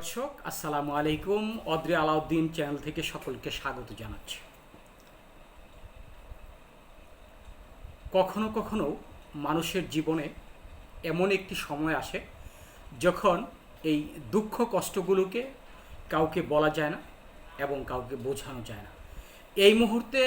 দর্শক, আসসালামু আলাইকুম। অদ্রে আলাউদ্দিন চ্যানেল থেকে সকলকে স্বাগত জানাচ্ছি। কখনো কখনো মানুষের জীবনে এমন একটি সময় আসে যখন এই দুঃখ কষ্টগুলোকে কাউকে বলা যায় না এবং কাউকে বোঝানো যায় না। এই মুহূর্তে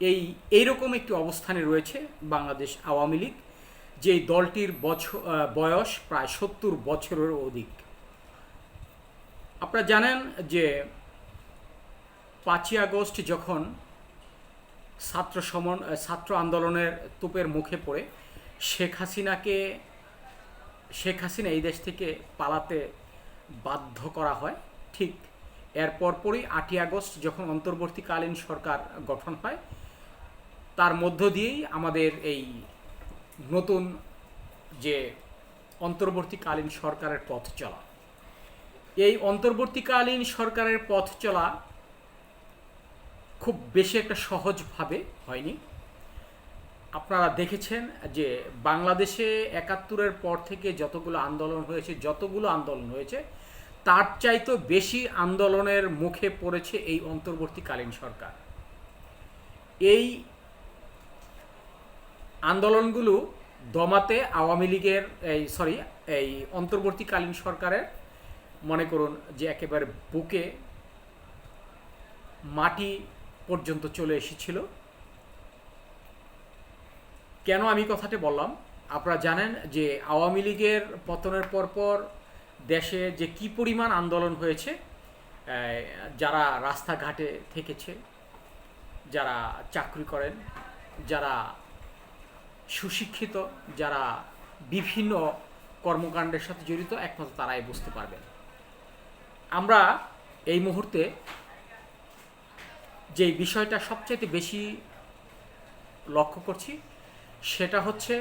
এই, এইরকম একটি অবস্থানে রয়েছে বাংলাদেশ আওয়ামী লীগ, যেই দলটির বছর বয়স প্রায় সত্তর বছরের অধিক। আপনারা জানেন যে পাঁচই আগস্ট যখন ছাত্র সমন ছাত্র আন্দোলনের তোপের মুখে পড়ে, শেখ হাসিনাকে শেখ হাসিনা এই দেশ থেকে পালাতে বাধ্য করা হয়, ঠিক এর পরপরই আটই আগস্ট যখন অন্তর্বর্তীকালীন সরকার গঠন হয়, তার মধ্য দিয়েই আমাদের এই নতুন যে অন্তর্বর্তীকালীন সরকারের পথ চলা। এই অন্তর্বর্তীকালীন সরকারের পথ চলা খুব বেশি একটা সহজভাবে হয়নি। আপনারা দেখেছেন যে বাংলাদেশে একাত্তরের পর থেকে যতগুলো আন্দোলন হয়েছে, যতগুলো আন্দোলন হয়েছে, তার চাইতো বেশি আন্দোলনের মুখে পড়েছে এই অন্তর্বর্তীকালীন সরকার। এই আন্দোলনগুলো দমাতে আওয়ামী লীগের, এই সরি এই অন্তর্বর্তীকালীন সরকারের মনে করুন যে একেবারে বুকে মাটি পর্যন্ত চলে এসেছিল। কেন আমি কথাটি বললাম? আপনারা জানেন যে আওয়ামী লীগের পতনের পরপর দেশে যে কি পরিমাণ আন্দোলন হয়েছে যারা রাস্তাঘাটে থেকেছে, যারা চাকরি করেন, যারা সুশিক্ষিত, যারা বিভিন্ন কর্মকাণ্ডের সাথে জড়িত, একমাত্র তারাই বুঝতে পারবেন। আমরা এই মুহূর্তে যে বিষয়টা সবচাইতে বেশি লক্ষ্য করছি, সেটা হচ্ছে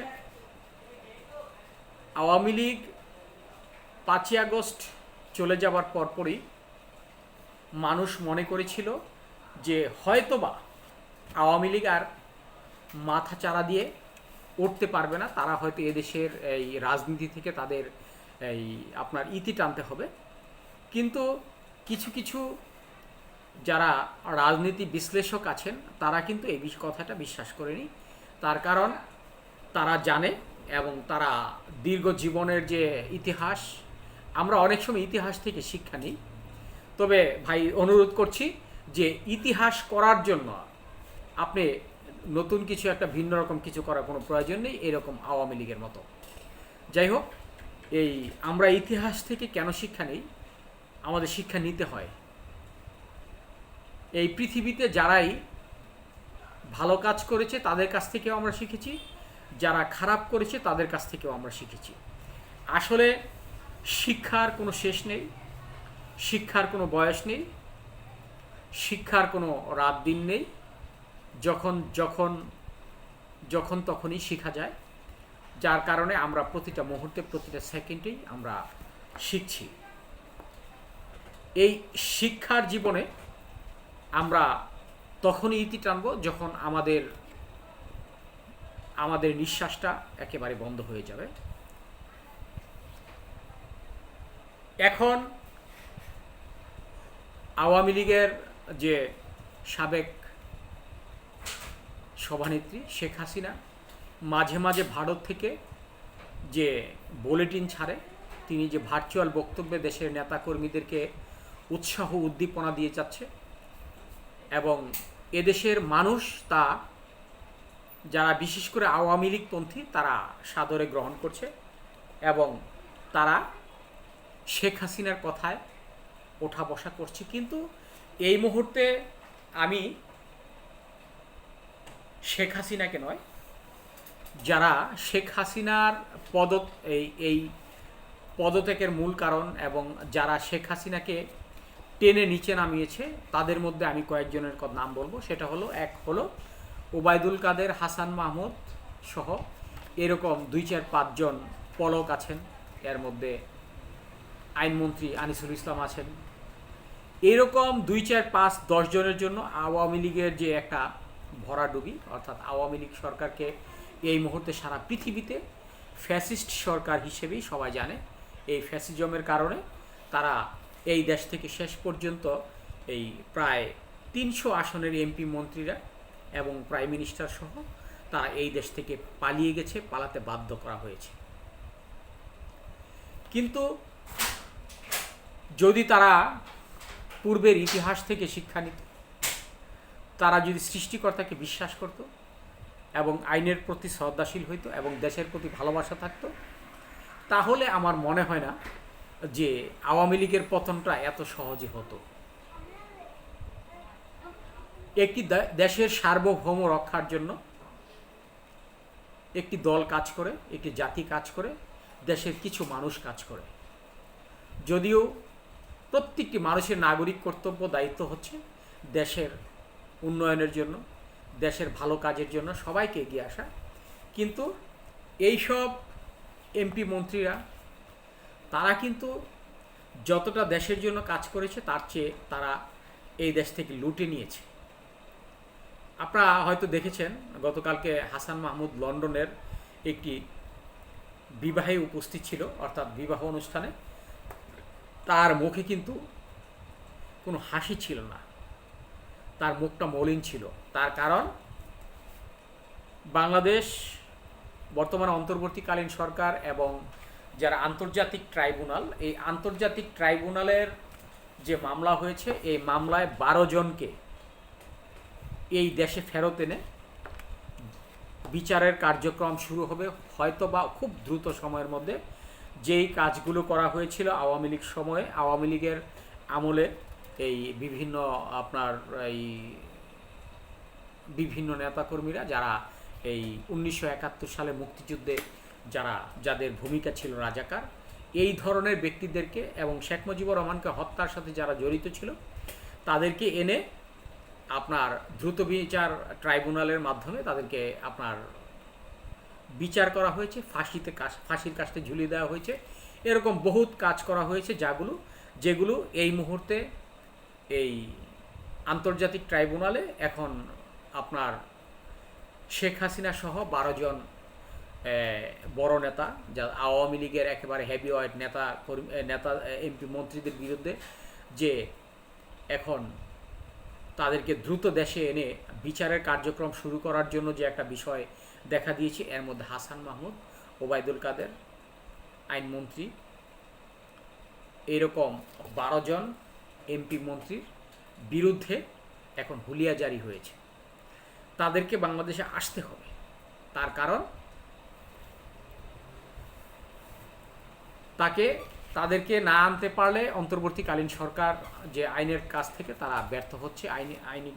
আওয়ামী লীগ পাঁচই আগস্ট চলে যাওয়ার পরপরই মানুষ মনে করেছিল যে হয়তোবা আওয়ামী লীগ আর মাথা চারা দিয়ে উঠতে পারবে না। তারা হয়তো এদেশের এই রাজনীতি থেকে তাদের এই আপনার ইতি টানতে হবে। কিন্তু কিছু কিছু যারা রাজনীতি বিশ্লেষক আছেন, তারা কিন্তু এই কথাটা বিশ্বাস করেনি। তার কারণ তারা জানে এবং তারা দীর্ঘ জীবনের যে ইতিহাস, আমরা অনেক সময় ইতিহাস থেকে শিক্ষা নিই। তবে ভাই, অনুরোধ করছি যে ইতিহাস করার জন্য আপনি নতুন কিছু একটা ভিন্ন রকম কিছু করার কোনো প্রয়োজন নেই, এরকম আওয়ামী লীগের মতো। যাই হোক, এই আমরা ইতিহাস থেকে কেন শিক্ষা নেই? আমাদের শিক্ষা নিতে হয়। এই পৃথিবীতে যারাই ভালো কাজ করেছে, তাদের কাছ থেকেও আমরা শিখেছি। যারা খারাপ করেছে, তাদের কাছ থেকেও আমরা শিখেছি। আসলে শিক্ষার কোনো শেষ নেই, শিক্ষার কোনো বয়স নেই, শিক্ষার কোনো রাত দিন নেই। যখন যখন যখন তখনই শেখা যায়। যার কারণে আমরা প্রতিটা মুহূর্তে, প্রতিটা সেকেন্ডেই আমরা শিখছি। এই শিক্ষার জীবনে আমরা তখনই ইতি টানব যখন আমাদের আমাদের নিঃশ্বাসটা একেবারে বন্ধ হয়ে যাবে। এখন আওয়ামী লীগের যে সাবেক সভানেত্রী শেখ হাসিনা, মাঝে মাঝে ভারত থেকে যে বুলেটিন ছাড়ে, তিনি যে ভার্চুয়াল বক্তব্যে দেশের নেতাকর্মীদেরকে উৎসাহ উদ্দীপনা দিয়ে যাচ্ছে। এবং এদেশের মানুষ তা, যারা বিশেষ করে আওয়ামী লীগপন্থী, তারা সাদরে গ্রহণ করছে এবং তারা শেখ হাসিনার কথায় ওঠা বসা করছে। কিন্তু এই মুহূর্তে আমি শেখ হাসিনাকে নয়, যারা শেখ হাসিনার পদ এই এই পদত্যাগের মূল কারণ এবং যারা শেখ হাসিনাকে টেনে নিচে নামিয়েছে। তাদের মধ্যে আমি কয়েকজনের নাম বলব। সেটা হলো, এক হলো ওবায়দুল কাদের, হাসান মাহমুদ সহ এরকম দুই চার পাঁচজন পলক আছেন। এর মধ্যে আইনমন্ত্রী আনিসুল ইসলাম আছেন। এরকম দুই চার পাঁচ দশ জনের জন্য আওয়ামী লীগের যে একটা ভরাডুবি অর্থাৎ আওয়ামী লীগ সরকারকে এই মুহূর্তে সারা পৃথিবীতে ফ্যাসিস্ট সরকার হিসেবেই সবাই জানে। এই ফ্যাসিজমের কারণে তারা এই দেশ থেকে শেষ পর্যন্ত এই প্রায় তিনশো আসনের এমপি মন্ত্রীরা এবং প্রাইম মিনিস্টার সহ তারা এই দেশ থেকে পালিয়ে গেছে, পালাতে বাধ্য করা হয়েছে। কিন্তু যদি তারা পূর্বের ইতিহাস থেকে শিক্ষা নিত, তারা যদি সৃষ্টিকর্তাকে বিশ্বাস করত এবং আইনের প্রতি শ্রদ্ধাশীল হইতো এবং দেশের প্রতি ভালোবাসা থাকতো, তাহলে আমার মনে হয় না যে আওয়ামী লীগের পতনটা এত সহজে হতো। একটি দেশের সার্বভৌম রক্ষার জন্য একটি দল কাজ করে, একটি জাতি কাজ করে, দেশের কিছু মানুষ কাজ করে। যদিও প্রত্যেকটি মানুষের নাগরিক কর্তব্য, দায়িত্ব হচ্ছে দেশের উন্নয়নের জন্য, দেশের ভালো কাজের জন্য সবাইকে এগিয়ে আসা। কিন্তু এইসব এমপি মন্ত্রীরা তারা কিন্তু যতটা দেশের জন্য কাজ করেছে, তার চেয়ে তারা এই দেশ থেকে লুটে নিয়েছে। আপনারা হয়তো দেখেছেন, গতকালকে হাসান মাহমুদ লন্ডনের একটি বিবাহে উপস্থিত ছিল, অর্থাৎ বিবাহ অনুষ্ঠানে। তার মুখে কিন্তু কোনো হাসি ছিল না। তার মুখটা মলিন ছিল। তার কারণ, বাংলাদেশ বর্তমানে অন্তর্বর্তীকালীন সরকার এবং যারা আন্তর্জাতিক ট্রাইব্যুনাল, এই আন্তর্জাতিক ট্রাইব্যুনালের যে মামলা হয়েছে, এই মামলায় বারো জনকে এই দেশে ফেরত এনে বিচারের কার্যক্রম শুরু হবে। হয়তো বা খুব দ্রুত সময়ের মধ্যে যেই কাজগুলো করা হয়েছিল আওয়ামী লীগ সময়ে, আওয়ামী লীগের আমলে এই বিভিন্ন আপনার এই বিভিন্ন নেতাকর্মীরা যারা এই উনিশশো একাত্তর সালে মুক্তিযুদ্ধে যারা, যাদের ভূমিকা ছিল রাজাকার, এই ধরনের ব্যক্তিদেরকে এবং শেখ মুজিবুর রহমানকে হত্যার সাথে যারা জড়িত ছিল, তাদেরকে এনে আপনার দ্রুত বিচার ট্রাইব্যুনালের মাধ্যমে তাদেরকে আপনার বিচার করা হয়েছে, ফাঁসিতে কাশ- ফাঁসির কাস্টে ঝুলিয়ে দেওয়া হয়েছে। এরকম বহুত কাজ করা হয়েছে যাগুলো, যেগুলো এই মুহূর্তে এই আন্তর্জাতিক ট্রাইব্যুনালে এখন আপনার শেখ হাসিনা সহ বারো জন বড় নেতা, যা আওয়ামী লীগের একেবারে হেভিওয়েট নেতা, কর্মী- নেতা এমপি মন্ত্রীদের বিরুদ্ধে যে এখন তাদেরকে দ্রুত দেশে এনে বিচারের কার্যক্রম শুরু করার জন্য যে একটা বিষয় দেখা দিয়েছে, এর মধ্যে হাসান মাহমুদ, ওবায়দুল কাদের আইনমন্ত্রী এরকম বারো জন এমপি মন্ত্রীর বিরুদ্ধে এখন হুলিয়া জারি হয়েছে। তাদেরকে বাংলাদেশে আসতে হবে। তার কারণ তাকে তাদেরকে না আনতে পারলে অন্তর্বর্তীকালীন সরকার যে আইনের কাছ থেকে তারা ব্যর্থ হচ্ছে, আইনি আইনি,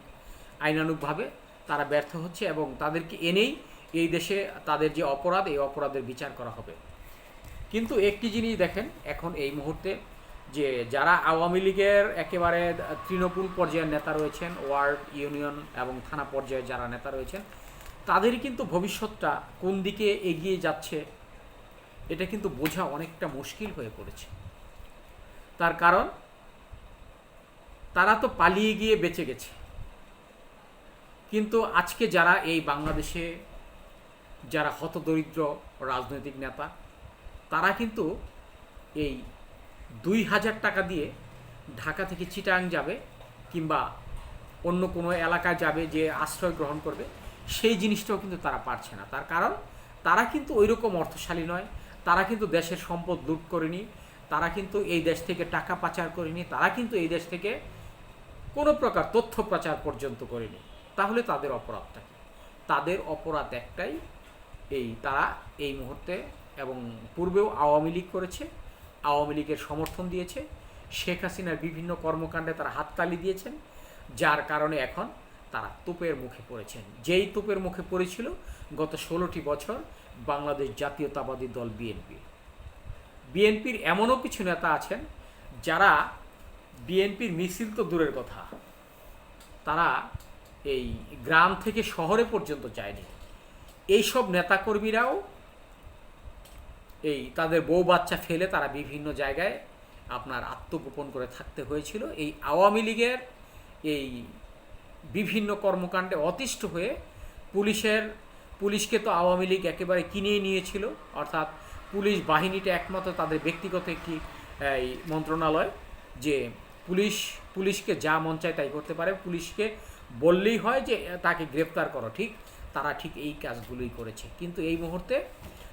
আইনানুগভাবে তারা ব্যর্থ হচ্ছে এবং তাদেরকে এনেই এই দেশে তাদের যে অপরাধ, এই অপরাধের বিচার করা হবে। কিন্তু একটি জিনিস দেখেন, এখন এই মুহূর্তে যে যারা আওয়ামী লীগের একেবারে তৃণমূল পর্যায়ের নেতা রয়েছেন, ওয়ার্ড, ইউনিয়ন এবং থানা পর্যায়ে যারা নেতা রয়েছেন তাদের কিন্তু ভবিষ্যৎটা কোন দিকে এগিয়ে যাচ্ছে এটা কিন্তু বোঝা অনেকটা মুশকিল হয়ে পড়েছে। তার কারণ, তারা তো পালিয়ে গিয়ে বেঁচে গেছে। কিন্তু আজকে যারা এই বাংলাদেশে, যারা হতদরিদ্র রাজনৈতিক নেতা, তারা কিন্তু এই দুই হাজার টাকা দিয়ে ঢাকা থেকে চিটাং যাবে কিংবা অন্য কোনো এলাকায় যাবে যে আশ্রয় গ্রহণ করবে, সেই জিনিসটাও কিন্তু তারা পারছে না। তার কারণ, তারা কিন্তু ওই রকম অর্থশালী নয়। তারা কিন্তু দেশের সম্পদ লুট করেনি, তারা কিন্তু এই দেশ থেকে টাকা পাচার করেনি, তারা কিন্তু এই দেশ থেকে কোনো প্রকার তথ্য প্রচার পর্যন্ত করেনি। তাহলে তাদের অপরাধটা কি? তাদের অপরাধ একটাই, এই তারা এই মুহূর্তে এবং পূর্বেও আওয়ামী লীগ করেছে, আওয়ামী লীগের সমর্থন দিয়েছে, শেখ হাসিনার বিভিন্ন কর্মকাণ্ডে তারা হাততালি দিয়েছেন, যার কারণে এখন তারা তোপের মুখে পড়েছেন। যেই তোপের মুখে পড়েছিল, গত ষোলোটি বছর বাংলাদেশ জাতীয়তাবাদী দল বিএনপি। বিএনপির এমনও কিছু নেতা আছেন যারা বিএনপির মিছিল তো দূরের কথা। তারা এই গ্রাম থেকে শহরে পর্যন্ত যায়নি। এইসব নেতাকর্মীরাও এই তাদের বউ বাচ্চা ফেলে তারা বিভিন্ন জায়গায় আপনার আত্মগোপন করে থাকতে হয়েছিল। এই আওয়ামী লীগের এই বিভিন্ন কর্মকাণ্ডে অতিষ্ঠ হয়ে পুলিশের পুলিশকে তো আওয়ামী লীগ একেবারে কিনেই নিয়েছিল, অর্থাৎ পুলিশ বাহিনীটা একমাত্র তাদের ব্যক্তিগত একটি, এই মন্ত্রণালয়, যে পুলিশ, পুলিশকে যা মন চায় তাই করতে পারে। পুলিশকে বললেই হয় যে, তাকে গ্রেপ্তার করো, ঠিক? তারা ঠিক এই কাজগুলোই করেছে। কিন্তু এই মুহূর্তে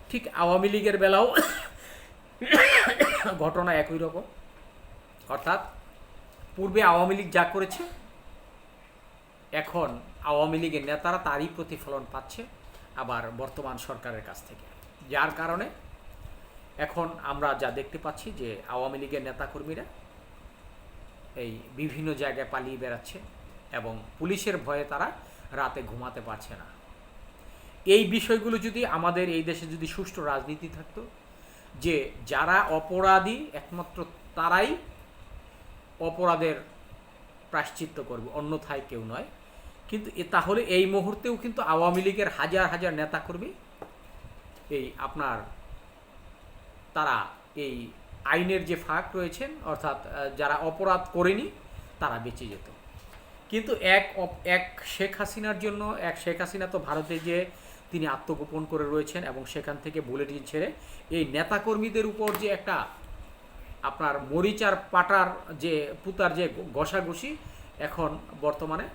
ঠিক আওয়ামী লীগের বেলাও ঘটনা একই রকম। অর্থাৎ পূর্বে আওয়ামী লীগ যা করেছে, এখন আওয়ামী লীগের নেতারা তারই প্রতিফলন পাচ্ছে। আবার বর্তমান সরকারের কাছ থেকে। যার কারণে এখন আমরা যা দেখতে পাচ্ছি যে আওয়ামী লীগের নেতাকর্মীরা এই বিভিন্ন জায়গায় পালিয়ে বেড়াচ্ছে এবং পুলিশের ভয়ে তারা রাতে ঘুমাতে পারছে না। এই বিষয়গুলো যদি আমাদের এই দেশে যদি সুষ্ঠু রাজনীতি থাকতো, যে যারা অপরাধী একমাত্র তারাই অপরাধের প্রাশ্চিত্য করবে, অন্যথায় কেউ নয়। কিন্তু তাহলে এই মুহূর্তেও কিন্তু আওয়ামী লীগের হাজার হাজার নেতাকর্মী এই আপনার তারা এই আইনের যে ফাঁক রয়েছেন, অর্থাৎ যারা অপরাধ করেনি, তারা বেঁচে যেত। কিন্তু এক এক শেখ হাসিনার জন্য, এক শেখ হাসিনা তো ভারতে যে তিনি আত্মগোপন করে রয়েছেন এবং সেখান থেকে বুলেটিন ছেড়ে এই নেতাকর্মীদের উপর যে একটা আপনার মরিচার পাটার যে, পুতার যে ঘষাঘষি, এখন বর্তমানে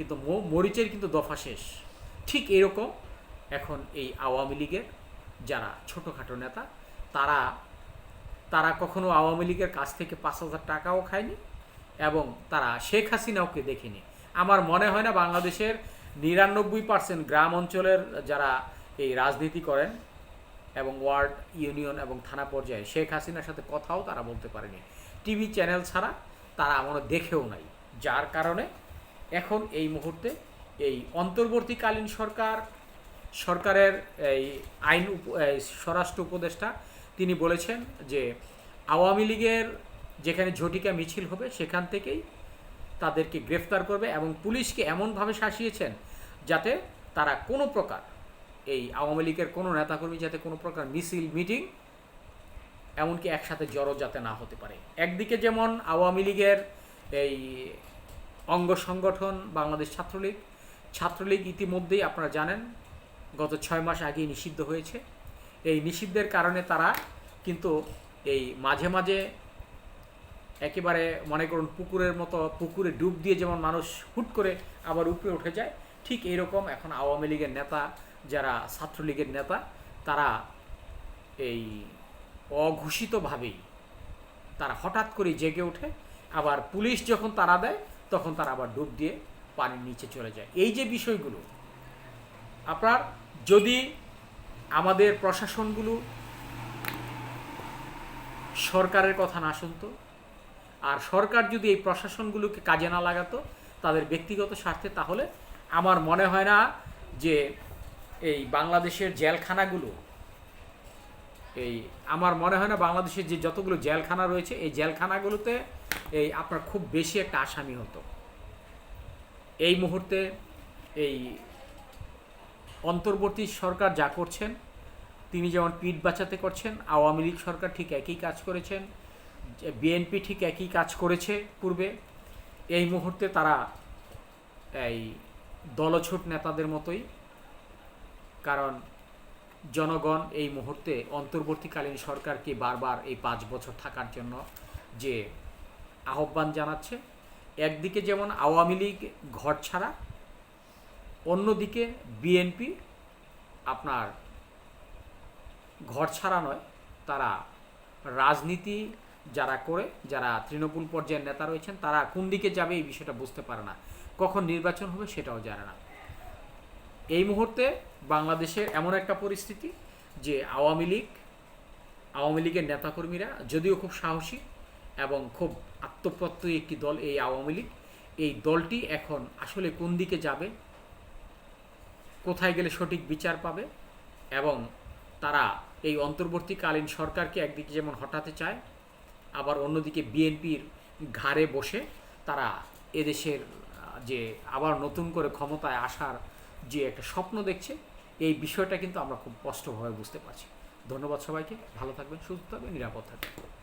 কিন্তু মরিচের কিন্তু দফা শেষ। ঠিক এরকম এখন এই আওয়ামী লীগের যারা ছোটোখাটো নেতা, তারা তারা কখনো আওয়ামী লীগের কাছ থেকে পাঁচ হাজার টাকাও খায়নি এবং তারা শেখ হাসিনাওকে দেখেনি। আমার মনে হয় না বাংলাদেশের নিরানব্বই পার্সেন্ট গ্রাম অঞ্চলের যারা এই রাজনীতি করেন এবং ওয়ার্ড ইউনিয়ন এবং থানা পর্যায়ে শেখ হাসিনার সাথে কথাও তারা বলতে পারেনি। টিভি চ্যানেল ছাড়া তারা আমরা দেখেও নাই। যার কারণে এখন এই মুহূর্তে এই অন্তর্বর্তীকালীন সরকার, সরকারের এই আইন স্বরাষ্ট্র উপদেষ্টা, তিনি বলেছেন যে আওয়ামী লীগের যেখানে ঝটিকা মিছিল হবে সেখান থেকেই তাদেরকে গ্রেফতার করবে এবং পুলিশকে এমনভাবে শাসিয়েছেন যাতে তারা কোনো প্রকার এই আওয়ামী লীগের কোনো নেতাকর্মী যাতে কোনো প্রকার মিছিল, মিটিং এমনকি একসাথে জড়ো যাতে না হতে পারে। একদিকে যেমন আওয়ামী লীগের এই অঙ্গ সংগঠন বাংলাদেশ ছাত্রলীগ। ছাত্রলীগ ইতিমধ্যেই আপনারা জানেন, গত ছয় মাস আগেই নিষিদ্ধ হয়েছে। এই নিষিদ্ধের কারণে তারা কিন্তু এই মাঝে মাঝে একেবারে মনে করুন পুকুরের মতো, পুকুরে ডুব দিয়ে যেমন মানুষ হুট করে আবার উপরে উঠে যায়, ঠিক এইরকম এখন আওয়ামী লীগের নেতা, যারা ছাত্রলীগের নেতা, তারা এই অঘোষিতভাবেই তারা হঠাৎ করে জেগে ওঠে। আবার পুলিশ যখন তারা দেয় তখন তারা আবার ডুব দিয়ে পানির নিচে চলে যায়। এই যে বিষয়গুলো, আপনার যদি আমাদের প্রশাসনগুলো সরকারের কথা না শুনতো, আর সরকার যদি এই প্রশাসনগুলোকে কাজে না লাগাতো, তাদের ব্যক্তিগত স্বার্থে, তাহলে আমার মনে হয় না যে এই বাংলাদেশের জেলখানাগুলো, এই আমার মনে হয় না বাংলাদেশের যে যতগুলো জেলখানা রয়েছে, এই জেলখানাগুলোতে এই আপনার খুব বেশি একটা আসামি হতো। এই মুহূর্তে এই অন্তর্বর্তী সরকার যা করছেন, তিনি যেমন পিঠ বাঁচাতে করছেন, আওয়ামী লীগ সরকার ঠিক একই কাজ করেছেন বিএনপি ঠিক একই কাজ করেছে পূর্বে, এই মুহূর্তে তারা এই দলছুট নেতাদের মতোই, কারণ জনগণ এই মুহূর্তে অন্তর্বর্তীকালীন সরকারকে বারবার এই পাঁচ বছর থাকার জন্য যে আহ্বান জানাচ্ছে, একদিকে যেমন আওয়ামী লীগ ঘর ছাড়া, অন্যদিকে বিএনপি আপনার ঘর ছাড়া নয়, তারা রাজনীতি যারা করে, যারা তৃণমূল পর্যায়ের নেতা রয়েছেন, তারা কোন দিকে যাবে এই বিষয়টা বুঝতে পারে না। কখন নির্বাচন হবে সেটাও জানে না। এই মুহূর্তে বাংলাদেশের এমন একটা পরিস্থিতি যে আওয়ামী লীগ, আওয়ামী লীগের নেতাকর্মীরা যদিও খুব সাহসী এবং খুব আত্মপ্রত্যয়ী একটি দল এই আওয়ামী লীগ। এই দলটি এখন আসলে কোন দিকে যাবে, কোথায় গেলে সঠিক বিচার পাবে এবং তারা এই অন্তর্বর্তীকালীন সরকারকে একদিকে যেমন হটাতে চায়, আবার অন্যদিকে বিএনপির ঘাড়ে বসে তারা এদেশের যে আবার নতুন করে ক্ষমতায় আসার যে একটা স্বপ্ন দেখছে, এই বিষয়টা কিন্তু আমরা খুব স্পষ্টভাবে বুঝতে পারছি। ধন্যবাদ সবাইকে, ভালো থাকবেন, সুস্থ থাকবেন, নিরাপদ থাকবেন।